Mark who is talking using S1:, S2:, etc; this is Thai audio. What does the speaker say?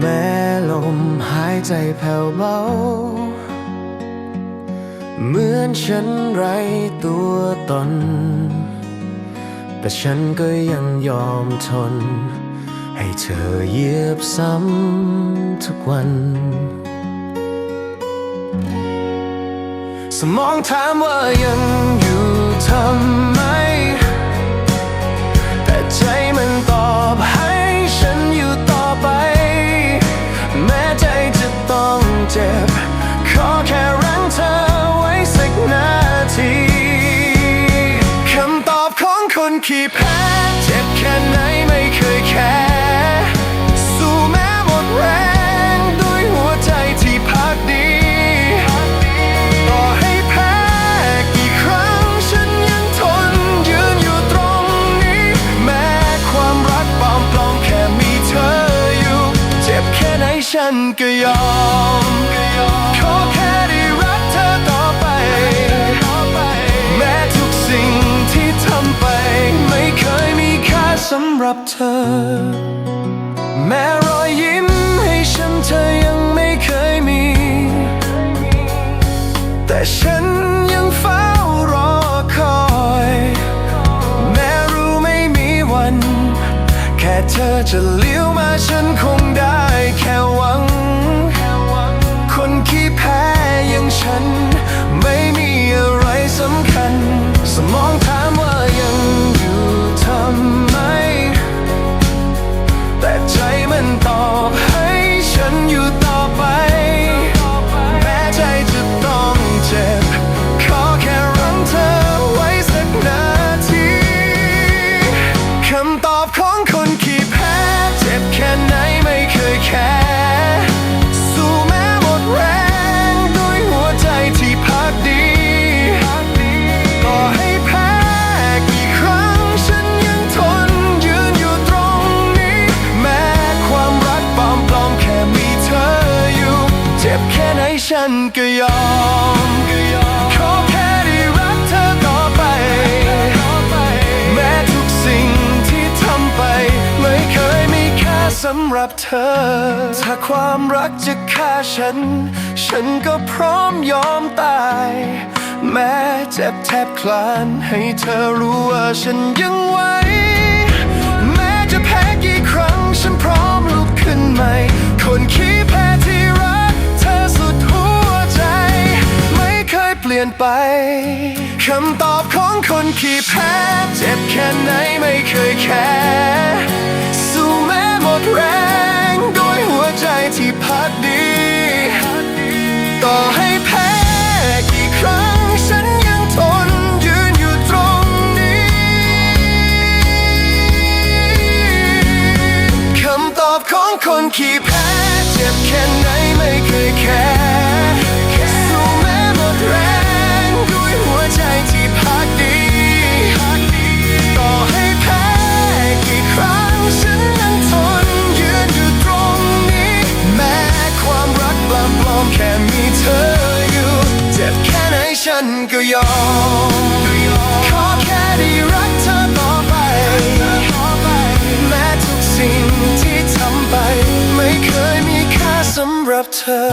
S1: แม่ลมหายใจแผ่วเบา เหมือนฉันไรตัวตน แต่ฉันก็ยังยอมทน ให้เธอเยียบซ้ำทุกวัน สมองถามว่ายังอยู่ทำ ขี้แพ้เจ็บแค่ไหนไม่เคยแคร์สู้แม้หมดแรงด้วยหัวใจที่พักดีต่อให้แพ้กี่ครั้งฉันยังทนยืนอยู่ตรงนี้ แม้ความรักปลอมปลอมแค่มีเธออยู่ เจ็บแค่ไหนฉันก็ยอม รับเธอ แม้รอยยิ้มให้ฉันเธอยังไม่เคยมี แต่ฉันยังเฝ้ารอคอย แม้รู้ไม่มีวัน แค่เธอจะเลี้ยวมาฉันคง ฉันก็ยอมขอแค่ได้รักเธอต่อไป แม้ทุกสิ่งที่ทำไป ไม่เคยมีค่าสำหรับเธอ ถ้าความรักจะฆ่าฉัน ฉันก็พร้อมยอมตาย แม้เจ็บแทบคลานให้เธอรู้ว่าฉันยังไหวแม้จะแพ้กี่ครั้งฉันพร้อมลุกขึ้นใหม่ นไปคำตอบของคนขี้แพ้เจ็บแค่ไหนไม่เคยแคร์สู้แม้หมดแรงด้วยหัวใจที่พักดี ต่อให้แพ้กี่ครั้งฉันยังทนยืนอยู่ตรงนี้ คำตอบของคนขี้แพ้เจ็บแค่ไหนไม่เคยแคร์ ฉันก็ยอม ขอแค่ได้รักเธอต่อไป แม้ทุกสิ่งที่ทำไป ไม่เคยมีค่าสำหรับเธอ